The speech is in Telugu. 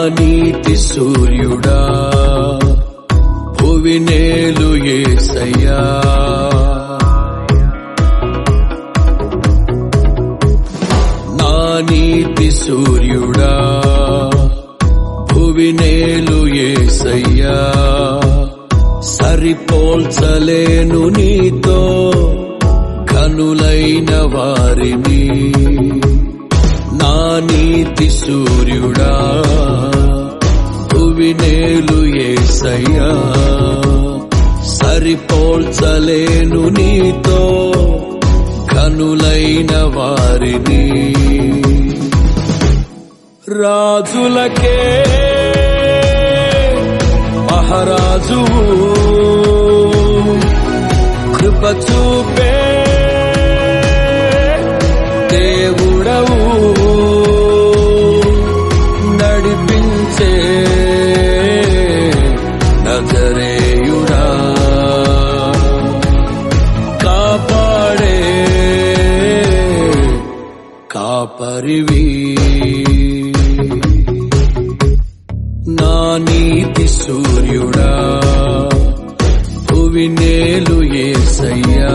నీతి సూర్యుడా భువినేలు ఏసయ్యా. నా నీతి సూర్యుడా భువినేలు ఏసయ్యా. సరిపోల్చలేను నీతో కనులైన వారిని. నా నీతి సూర్యుడా భువి ఏసయ్యా. సరిపోల్చలేను నీతో కనులైన వారిని. రాజులకే మహారాజు కృప చూపే వారివి నా నీతి సూర్యుడా భువినేలు ఏసయ్యా.